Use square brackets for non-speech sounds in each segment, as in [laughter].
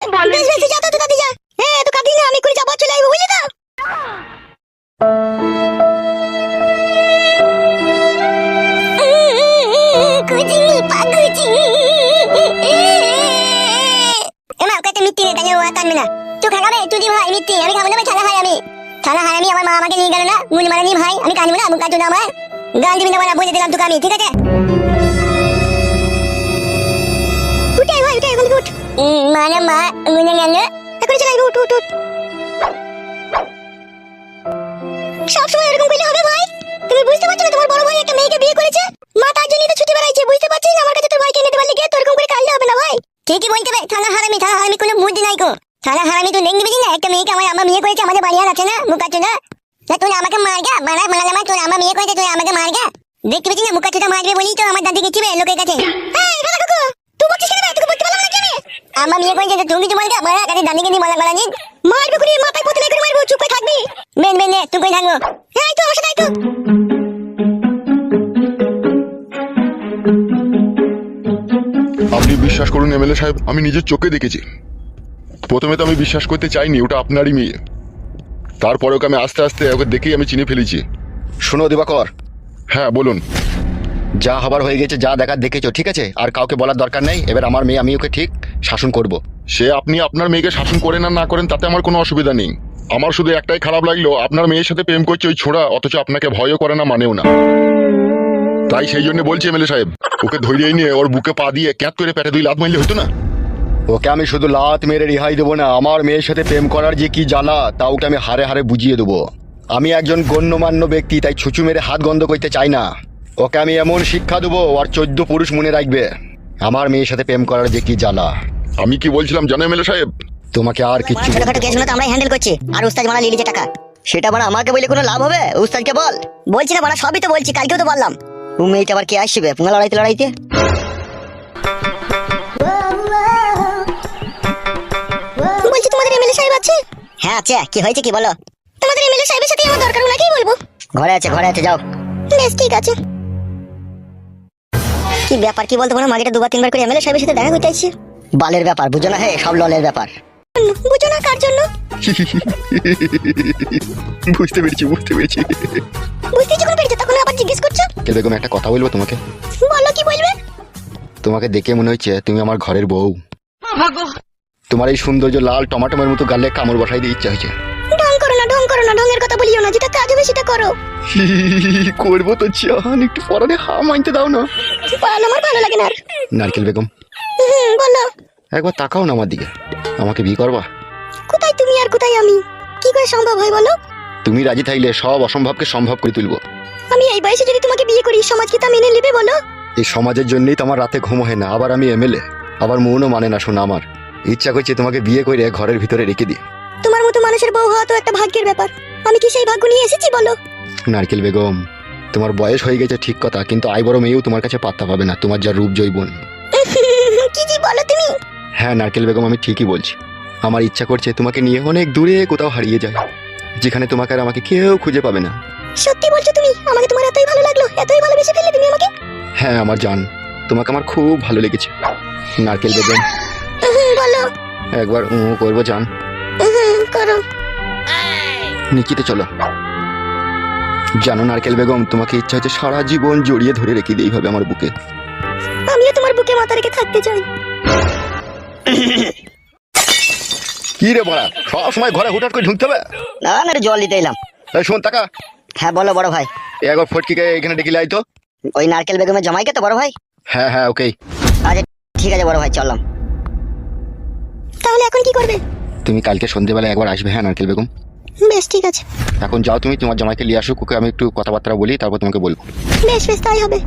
বেশ বেশ যা তো দাদি যা হ্যাঁ তো কাঁদিস না আমি করে যাব চলে আসব বুঝলি তো? কুজিনি পাগুজি এমা ওকে তো মিত্তি রে ও কানবে না। তুই খাগাবে তুই দি ভাই মিত্তি আমি খাব না ভাই ছানা খাই আমি। ছানা খাই আমি আমার মা আমাকে নিয়ে গেল না মুনি মারা নি ভাই আমি কানবো না মুখ কাটু না আমার। গাল দিবি না বলে দিলাম তোকে আমি ঠিক আছে? মানে মুনে সবসময় এরকম করলে হবে ভাই তুমি বুঝতে পারছ না তোমার বড় ভাই একটা মেয়েকে বিয়ে করেছে মা তার তো ছুটি বেড়াইছে বুঝতে পারছিস আমার কাছে তোর ভাইকে নিতে পারলে গিয়ে তো করে কাঁদলে হবে না ভাই ঠিকই বলতে ভাই থানা হারামি থানা হারামি কোনো বুদ্ধি নাই গো থানা হারামি তুই দেখবি না একটা মেয়েকে আমার আমার বিয়ে করেছে আমাদের বাড়ি আর আছে না মুখাচ্ছ না না তুই আমাকে মার গা মারা মারা মার তোর আমার বিয়ে করেছে তুই আমাকে মার গা দেখতে পেয়েছিস না মুখাচ্ছটা মারবে বলি তো আমার দাদিকে চিবে লোকের কাছে তুই বলছিস কেন তোকে বলতে পারলাম না কি আমার বিয়ে করেছে তো তুমি কিছু বলগা মারা কাছে দাদিকে দিয়ে মালা মালা নিন। মারবে করে মাথায় পুতলে করে মারবো চুপ করে থাকবি। বেন বেন নে তুই কই থাকব? এই তো অবশ্যই তো। আপনি বিশ্বাস করুন এমএলএ সাহেব আমি নিজের চোখে দেখেছি। প্রথমে তো আমি বিশ্বাস করতে চাইনি ওটা আপনারই মেয়ে। তারপরে ওকে আমি আস্তে আস্তে ওকে দেখেই আমি চিনে ফেলেছি? শোনো দিবাকর। হ্যাঁ বলুন। যা হবার হয়ে গেছে যা দেখার দেখেছ ঠিক আছে? আর কাউকে বলার দরকার নেই। এবার আমার মেয়ে আমি ওকে ঠিক শাসন করব। সে আপনি আপনার মেয়েকে শাসন করেন আর না করেন তাতে আমার কোনো অসুবিধা নেই। আমার শুধু একটাই খারাপ লাগল আপনার মেয়ের সাথে প্রেম করছে ওই ছোড়া অথচ আপনাকে ভয়ও করে না মানেও না। তাই সেই জন্য বলছি এমএলএ সাহেব ওকে ধরিয়ে নিয়ে ওর বুকে পা দিয়ে ক্যাত করে প্যাটে দুই লাত মারলে হতো না? ওকে আমি শুধু লাত মেরে রেহাই দেবো না আমার মেয়ের সাথে প্রেম করার যে কি জ্বালা তা ওকে আমি হারে হারে বুঝিয়ে দেবো। আমি একজন গণ্যমান্য ব্যক্তি তাই ছুচু মেরে হাত গন্ধ করতে চাই না। ওকে আমি এমন শিক্ষা দেবো আর চোদ্দ পুরুষ মনে রাখবে। আমার মেয়ের সাথে প্রেম করার যে কি জ্বালা। আমি কি বলছিলাম জানো এমএলএ সাহেব? তোমাকে আর কিচ্ছু ছোটখাটো কেসগুলো তো আমরাই হ্যান্ডেল করছি আর উস্তাদ মারা লিলিছে টাকা। সেটা মানে আমাকে বলে কোনো লাভ হবে? উস্তাদকে বল। বলছি না বড়া সবই তো বলছি কালকেও তো বললাম। ও মেয়েটা আবার কে আসবে? পুঙ্গা লড়াইতে লড়াইতে? বলছি তোমাদের এমএলএ সাহেব আছে? হ্যাঁ আছে। কি হয়েছে কি বলো? তোমাদের এমএলএ সাহেবের সাথে আমার দরকার ওনাকেই বলব। ঘরে আছে ঘরে আছে যাও। বেশ ঠিক আছে। কি ব্যাপার কি বলতো বলো মাগেটা দুবার তিনবার করে এমএলএ সাহেবের সাথে দেখা করতে আসছি বালের ব্যাপার বুঝো না হে সব ললের ব্যাপার। বুঝো না কার জন্য? বুঝতে পেরেছি বুঝতে পেরেছি। বুঝতেই যখন পেরেছ তখন আবার জিজ্ঞেস করছ? কে বেগম একটা কথা বলব তোমাকে? বলো কি বলবে? তোমাকে দেখে মনে হচ্ছে তুমি আমার ঘরের বউ। তোমার এই সৌন্দর্য লাল টমাটোমের মতো গালে কামড় বসাই দিয়ে ইচ্ছা হয়েছে। ঢং করো না ঢং করো না ঢঙের কথা বলিও না যেটা কাজ হবে সেটা করো। করব তো চান একটু পরানে হা মানতে দাও না। আমার ভালো লাগে না নারকেল বেগম। বলো। একবার তাকাও না আমার দিকে। আমাকে বিয়ে করবা? কোথায় তুমি আর কোথায় আমি? কি করে সম্ভব হয় বলো? তুমি রাজি থাকলে সব অসম্ভবকে সম্ভব করে তুলবো। আমি এই বয়সে যদি তোমাকে বিয়ে করি সমাজ কি তা মেনে নেবে বলো? এই সমাজের জন্যই তো আমার রাতে ঘুম হয় না আবার আমি এমএলএ। আবার মনও মানে না শোনা আমার। ইচ্ছা করছে তোমাকে বিয়ে করে ঘরের ভিতরে রেখে দিই। তোমার মতো মানুষের বউ হওয়া তো একটা ভাগ্যের ব্যাপার। আমি কি সেই ভাগ্য নিয়ে এসেছি বলো? নারকেল বেগম তোমার বয়স হয়ে গেছে ঠিক কথা কিন্তু আই বড় মেয়েও তোমার কাছে পাত্তা পাবে না তোমার যা রূপ জৈবন [laughs] কি কি বলো তুমি? হ্যাঁ নারকেল বেগম আমি ঠিকই বলছি। আমার ইচ্ছা করছে তোমাকে নিয়ে অনেক দূরে কোথাও হারিয়ে যায় যেখানে তোমাকে আর আমাকে কেউ খুঁজে পাবে না। সত্যি বলছো তুমি? আমাকে তোমার এতই ভালো লাগল এতই ভালোবেসে ফেললে তুমি আমাকে? হ্যাঁ আমার জান তোমাকে আমার খুব ভালো লেগেছে। নারকেল বেগম। [laughs] বলো। একবার উ করব জান। [laughs] করো। নিকিতে চলো। জানো নারকেল বেগম তোমাকে ইচ্ছা হচ্ছে সারা জীবন জড়িয়ে ধরে রেখে দিই এইভাবে আমার বুকে। আমিও তোমার বুকে মাথা রেখে থাকতে চাই। কি রে বড়া সব সময় ঘরে হুটহাট করে ঢুকতে হবে? না না একটু জল দিতে এলাম। এই শোন টাকা। হ্যাঁ বলো বড় ভাই। একবার ফটকিকে এখানে ডেকে লাই তো। ওই নারকেল বেগমের জামাইকে তো বড় ভাই? হ্যাঁ হ্যাঁ ওকে আচ্ছা ঠিক আছে বড় ভাই চললাম। তাহলে এখন কি করবে? তুমি কালকে সন্ধ্যেবেলা একবার আসবে হ্যাঁ নারকেল বেগম? বেশ ঠিক আছে। এখন যাও তুমি তোমার জামাইকে নিয়ে আসো ওকে আমি একটু কথাবার্তা বলি তারপর তোমাকে বলব। বেশ বেশ তাই হবে।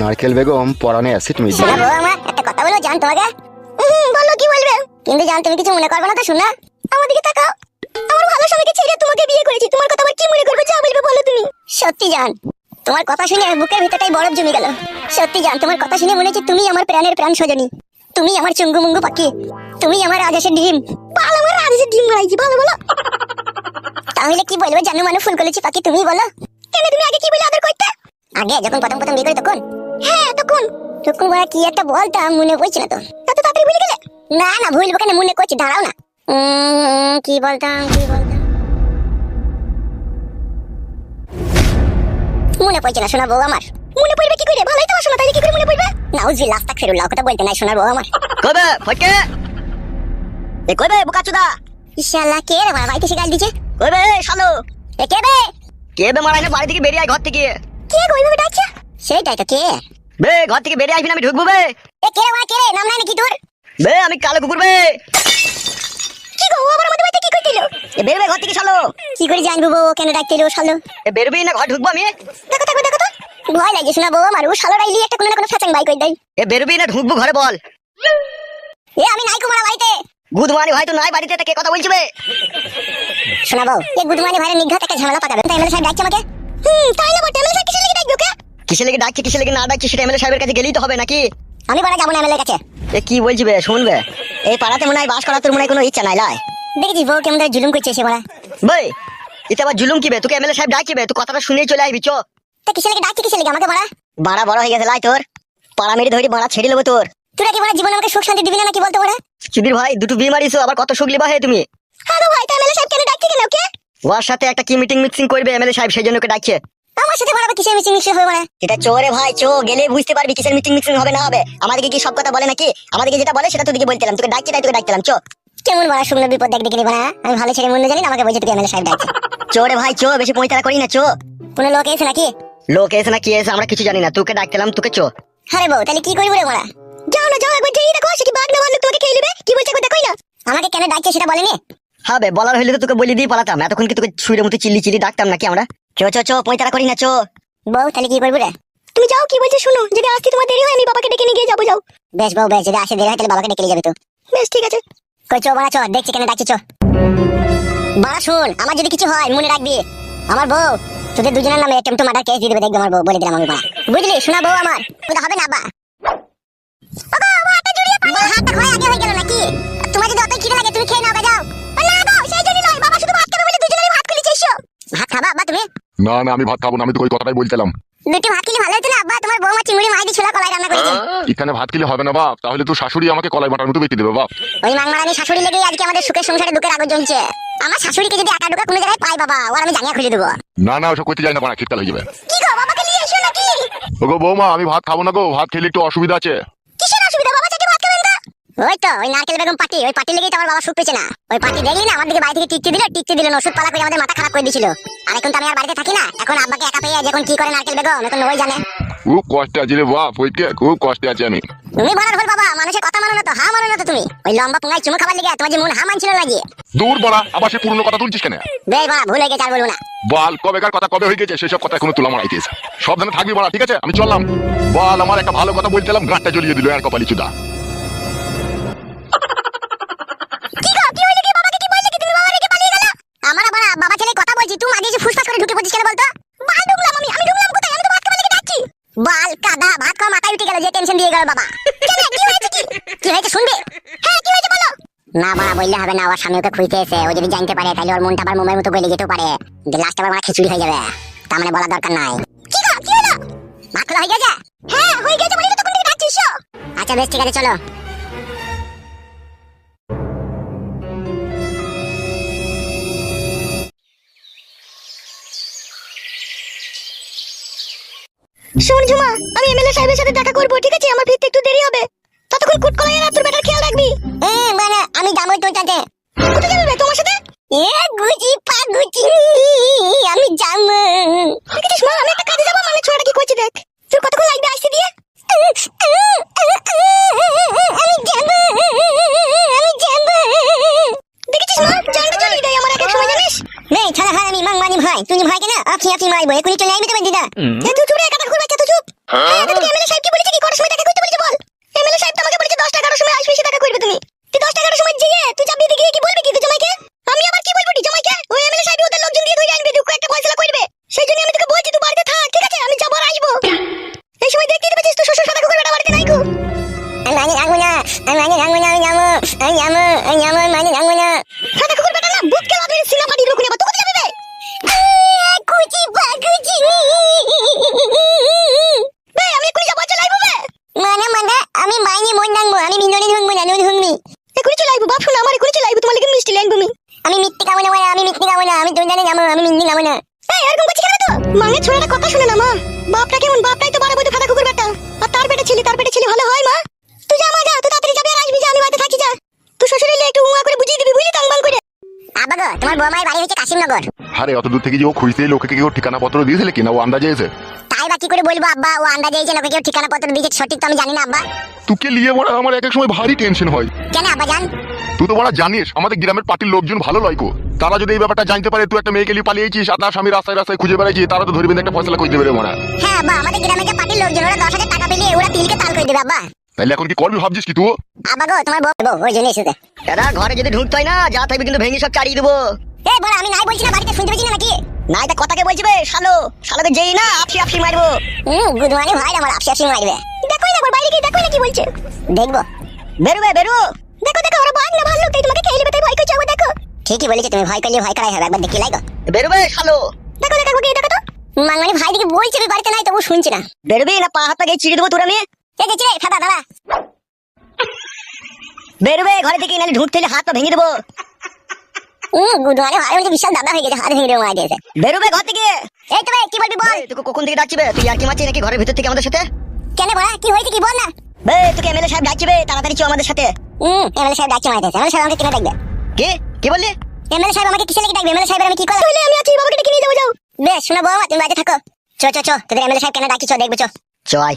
নারকেল বেগম পরানে অ্যাসিড মেয়ে শোনা আমার একটা কথা বলব জান তোমাকে? হুম, বলো কি বলবে? কিন্তু জান তুমি কিছু মনে করবে না তো শোনা আমার দিকে তাকাও। আমার ভালো সময়কে ছেড়ে তোমাকে বিয়ে করেছি। তোমার কথা আবার কি মনে করবে? যা বলবে বলো তুমি। সত্যি জান তোমার কথা শুনে বুকের ভিতরটাই বরফ জমে গেল। সত্যি জান তোমার কথা শুনে মনে হচ্ছে তুমি আমার প্রাণের প্রাণ সজনী। তুমি আমার চুঙ্গু মুঙ্গু পাখি। তুমি আমার রাজেশের ডিম। পাল আমার রাজেশের ডিম মারাইছি ভালো বলো তাহলে কি বলব জানু মানু ফুল করেছি পাখি তুমি বলো। কেন তুমি আগে কি বলে আদর করতে? আগে, যখন প্রথম প্রথম বিয়ে করি তখন? হ্যাঁ তখন। তখন বড় কি একটা বলতাম মনে পড়ছে না তো। তত তাড়াতাড়ি ভুলে গেলে? না না, ভুলবো কেন, মনে করছি, দাঁড়াও না। কি বলতাম কি বলতাম? মনে পড়ছে না, শোনা বউ আমার। মনে পড়বে কি করে? ভালোই তো শোনা তাইলে কি করে মনে পড়বে? কথা বলতে নাই শোনার বউ আমার কবে ফটকে? এ কবে বুকাচুদা? ইনশাআল্লাহ কে রে আমার দিছে? কবে শালো? এ কে বে? কে বে বাড়ি থেকে বেরিয়ে আয় ঘর থেকে। কে ডাকছে? সেইটাই তো কে? বে ঘর থেকে বেরিয়ে আসবি না আমি ঢুকবো বে। এ কে রে কে রে? নাম নাই নাকি তোর? বে আমি কালো কুকুর বে। কি গো আবার আমাদের বাড়িতে কি এ বেরবে ঘর থেকে শালো। কি করে জানব কেন ডাকছিল শালো? এ বেরবি না ঘর ঢুকবো আমি। দেখো দেখো দেখো তো। ভয় লাগে শোনা বউ আমার ও শালো ডাইলি একটা কোনো না কোনো ফ্যাচাং বাই করে দেয়। এ বেরবি না ঢুকবো ঘরে বল। এ আমি নাই কুমারা বাড়িতে। গুদমানি ভাই তো নাই বাড়িতে তা কে কথা বলছি বে শোনা বউ এ গুদমানি ভাইয়ের নিঘাত একটা ঝামেলা পাকাবে। তাই এমএলএ সাহেব ডাকছে আমাকে। হুম তাই না বটে এমএলএ সাহেব কিসের লেগে ডাকবে ওকে? কিসে লেগে ডাকছে কিসে লেগে না ডাকছে সেটা এমএলএ সাহেবের কাছে গেলেই তো হবে নাকি? আমি বড় যাব না এমএলএ কাছে। এ কি বলছি বে শুনবে? এই পাড়াতে মনে হয় বাস করার তোর মনে কোনো ইচ্ছা নাই লাই দেখেছি বউ কেমন জুলুম করছে সে বড়া ভাই এটা আবার জুলুম কি বে? তোকে এমএলএ সাহেব ডাকিবে বে? তুই কথাটা শুনেই চলে আসবি চ। তা কিসের লেগে? ডাকছে কিসের লেগে? আমাকে বড়া বাড়া বড় হয়ে গেছে লাই তোর। পাড়া মেরে ধরি বাড়া ছেড়ে নেব তোর। তোরা কি বড়া জীবনে আমাকে সুখ শান্তি দিবি না নাকি বলতো বড়া সুধীর ভাই দুটো বিয়ে মারিছো আবার কত সুখ লিবা হে তুমি? হ্যাঁ ভাই এমএলএ সাহেব কেন ডাকছে কেন? ওকে ওর সাথে একটা কি মিটিং মিটিং করবে এমএলএ সাহেব সেই জন্য ওকে ডাকছে। আমার সাথে বড় কিসের মিচিং হবে এটা চোরে ভাই চো গেলে বুঝতে পারবি কিসের মিটিং মিটিং হবে না হবে। আমাদেরকে কি সব কথা বলে নাকি? আমাদেরকে যেটা বলে সেটা তোকে বলতেলাম তোকে ডাকছে তাই তোকে ডাকতেলাম চো। কেমন বড়া শুকনো বিপদ দেখ দেখিনি বড়া আমি ভালো ছেলে মন্দ জানি না আমাকে বলছে তুই এমএলএ সাহেব ডাকছে। চোরে ভাই চো বেশি পঁয়তারা করি না চো। কোনো লোক এসে নাকি? লোক এসে না কি এসে আমরা কিছু জানি না। তোকে ডাকতেলাম তোকে চো। আরে বউ তাহলে কি করব রে বড়া যাও না যাও একবার যেই দেখো সে কি বাঘ না ভাল্লুক তোমাকে খেয়ে নেবে? কি বলছে একবার দেখোই না। আমাকে কেন ডাকছে সেটা বলেনি হবে বলার হইলে তো তোকে বলে দিয়ে পালাতাম। এতক্ষণ কি তোকে ছুঁড়ে মতো চিল্লি চিল্লি ডাকতাম নাকি আমরা? চো চো চো পঁয়তারা করি না চো। বউ তাহলে কি করব রে? তুমি যাও কি বলছে শুনো। যদি আসতে তোমার দেরি হয় আমি বাবাকে ডেকে নিয়ে গিয়ে যাব যাও। বেশ বউ বেশ যদি আসে দেরি হয় তাহলে বাবাকে ডেকে নিয়ে যাবে তো বেশ ঠিক আছে। কই চো বাড়া চো দেখছি কেন ডাকছি চো। বাড়া শুন আমার যদি কিছু হয় মনে রাখবি। আমার বউ তোদের দুজনের নামে টেম্পটো মার্ডার কেস দিয়ে দেবে দেখবে আমার বউ বলে দিলাম আমি বাবা বুঝলি? শোনা বউ আমার। ওটা হবে না বা। হাতটা আগে হয়ে গেল নাকি? তোমার যদি অতই খিদে লাগে তুমি খেয়ে নাও যাও। না গো সেই জন্য নয়। বাবা শুধু ভাত খাবে বলে দুজনেরই ভাত খুলে চেয়েছো ভাত খাবা তুমি? না না আমি ভাত খাব না আমি তো ওই কথাটাই বলছিলাম। দুটি ভাত খেলে ভালো হতো না? আব্বা তোমার বৌমা চিংড়ি মাই দিয়ে ছোলা কলাই রান্না করেছে। এখানে ভাত খেলে হবে না বাপ। তাহলে তো শাশুড়ি আমাকে কলাই বাটার মতো বেঁচে দেবে বাপ। ওই মাংমারানি শাশুড়ি লেগেই আজকে আমাদের সুখের সংসারে দুঃখের আগুন জ্বলছে। আমার শাশুড়িকে যদি একা ঢুকা কোনো জায়গায় পাই বাবা ওর আমি জানিয়ে খুঁজে দেবো। না না ওসব করতে যাই না বাড়া শীতকাল হয়ে যাবে। কি গো বাবাকে নিয়ে এসো নাকি? ওগো বৌমা আমি ভাত খাব না গো। ভাত খেলে একটু অসুবিধা আছে। কিসের অসুবিধা? ওই তো ওই নারকেল বেগম পার্টি ওই পার্টি লেগেই তো আমার বাবা সুখ পেয়েছে না। ওই পার্টি দেখলি না? আমার দিকে বাড়ি থেকে টিকতে দিল টিকতে দিল ওষুধ পালা করে আমাদের মাথা খারাপ করে দিয়েছিল। আর এখন তো আমি আর বাড়িতে থাকি না। এখন আব্বাকে একা পেয়ে যখন কি করে নারকেল বেগম? এখন ওই জানে। খুব কষ্টে আছি রে বাপ ওইকে খুব কষ্টে আছি আমি। তুমি বলার ভুল বাবা মানুষের কথা মানো না তো হা মানো না তো তুমি? ওই লম্বা পুঙ্গাই চুমু খাবার লেগে তোমার যে মন হা মানছিল লাগিয়ে দূর বড়া আবার সে পুরনো কথা তুলছিস কেন? বে বাবা ভুল গেছে আর বলব না। বল কবেকার কথা কবে হয়ে গেছে সেসব কথা এখনও তুলা মারাইতেছে সাবধানে থাকবি বড়া ঠিক আছে? আমি চললাম। বল আমার একটা ভালো কথা বলছিলাম গাঁটটা জ্বলিয়ে দিল আর কপালি চুদা। ফুসফাস করে কেন বাল বাল বলো? যদি জানতে পারে, তাহলে ওর মনটা আবার মোমের মতো গলে পারে। লাস্ট আবার খিচুড়ি হয়ে যাবে। তার মানে বলার দরকার নাই। ভাত হয়ে গেছে? হ্যাঁ বলে আচ্ছা বেশ, ঠিক আছে, চলো। শোন ঝুমা আমি এমএলএ সাহেবের সাথে দেখা করব ঠিক আছে? আমার ফিরতে একটু দেরি হবে। ততক্ষণ কুটকলাই আর তোর বেটার খেয়াল রাখবি। হ্যাঁ মানে আমি যাব তোর সাথে। কোথায় যাবি তোমার সাথে? এ গুজি পা গুজি আমি যাব। দেখেছিস মা আমি একটা কাজে যাব মানে ছোড়াটা কি করছে দেখ। তোর কতক্ষণ লাগবে আসতে দিয়ে? আমি যাব আমি যাব। দেখেছিস মা জানটা চলে দেয় আমার এক সময় জানিস? নেই ছাড়া হয় আমি মাং মানি ভাই তুই ভাই কেন? আখি আপনি মারবো এখনই চলে আসবি কোন ডাঙবো আমি মিন্দনে ঢুকবো না নুন ঢুকবি এখনই চলে আইবো বাপ শোনা আমার এখনই চলে আইবো তোমার লাগে মিষ্টি লাইন তুমি আমি মিথ্যে খাব না মানে আমি মিথ্যে খাব না আমি দুজনে যাব আমি মিন্দি খাব না। এই এরকম করছি কেন তো মাঙ্গের ছোড়াটা কথা শুনে না মা। বাপটা কেমন? বাপটাই তো বারো বৈধ খাতা কুকুর বেটা। আর তার পেটে ছেলে তার পেটে ছেলে ভালো হয় মা। তুই যা মা যা তুই তাড়াতাড়ি যাবি আর আসবি যা আমি বাড়িতে থাকি যা। তুই শ্বশুরের একটু উয়া করে বুঝিয়ে দিবি বুঝলি তাং বাং করে? আব্বা গো তোমার বৌমায়ের বাড়ি হচ্ছে কাশিমনগর। আরে অত দূর থেকে যে ও খুঁজতে এলো, ওকে কেউ ঠিকানা পত্র দিয়েছিলে কিনা? ও আন্দাজে এসে। তাই বা কি করে বলব আব্বা? ও আন্দাজে যে লোকে কেউ ঠিকানা পত্র দিয়েছে সঠিক তো আমি জানি না আব্বা। তোকে নিয়ে বড় আমার এক এক সময় ভারী টেনশন হয়। কেন আব্বা জান? তুই তো বড় জানিস আমাদের গ্রামের পার্টির লোকজন ভালো লয় কো তারা যদি এই ব্যাপারটা জানতে পারে তুই একটা মেয়েকে নিয়ে পালিয়েছিস আর তার স্বামী রাস্তায় রাস্তায় খুঁজে বেড়াইছিস তারা তো ধরবেন একটা ফয়সলা করতে পারে মারা হ্যাঁ আব্বা আমাদের গ্রামে যে পার্টির লোকজন ওরা দশ হাজার টাকা পেলে ওরা তিলকে তাল করে দেবে আব্বা। তাইলে এখন কি করবি ভাবছিস কি তুই? আব্বা গো তোমার বউ বউ, ওই জন্য এসেছে। দাদা ঘরে যদি ঢুকতে হয় না যা থাকবে কিন্তু ভেঙে সব চাড়িয়ে দেবো। এই বড় আমি নাই বলছি না বাড়িতে শুনতে পেয়েছি না নাকি? না এটা কথাকে বলছি বে শালো। শালোকে যেই না আপসি আপসি মারবো। হুম গুদমানি ভাই আমার আপসি আপসি মারবে। দেখোই না বাইরে গিয়ে দেখোই না কি বলছে। দেখব। বেরোবে বেরো। দেখো দেখো ওরা ভাগ না ভালো তাই তোমাকে খেয়ে নেবে তাই ভয় করছে একবার দেখো। ঠিকই বলেছ তুমি ভয় করলে ভয় করাই হবে একবার দেখি লাইগো বেরোবে শালো। দেখো দেখো দেখো তো। মাঙ্গানি ভাই দিকে বলছে বাড়িতে নাই তবু শুনছি না। বেরোবি না পা হাত চিড়ে দেবো তোর আমি এই যে চিরে ফাদা দাদা বেরোবে ঘরে থেকে নাহলে ঢুকতে হলে হাত পা ভেঙে দেবো। হুম গুদমানি ভাই বলছে বিশাল দাদা হয়ে গেছে হাত ভেঙে মারা দিয়েছে বেরোবে ঘর থেকে। এই তো কি বলবি বল? তোকে কখন থেকে ডাকছি বে? তুই আর কি মারছিস নাকি ঘরের ভিতর থেকে আমাদের সাথে? কেন বড়া কি হয়েছে কি বল না। বে তোকে এমএলএ সাহেব ডাকছি বে তাড়াতাড়ি চ আমাদের সাথে। হুম এমএলএ সাহেব ডাকছে মারাইতেছে এমএলএ সাহেব আমাকে কিনে ডাকবে? কি? কি বললি? এমএলএ সাহেব আমাকে কিসে লেগে ডাকবে? এমএলএ সাহেবের আমি কি করা তাহলে আমি আছি বাবাকে ডেকে নিয়ে যাব যাও। বেশ শোনো বৌমা তুমি বাড়িতে থাকো। চো চো চো তোদের এমএলএ সাহেব কেন ডাকি চো দেখবে চো। চয়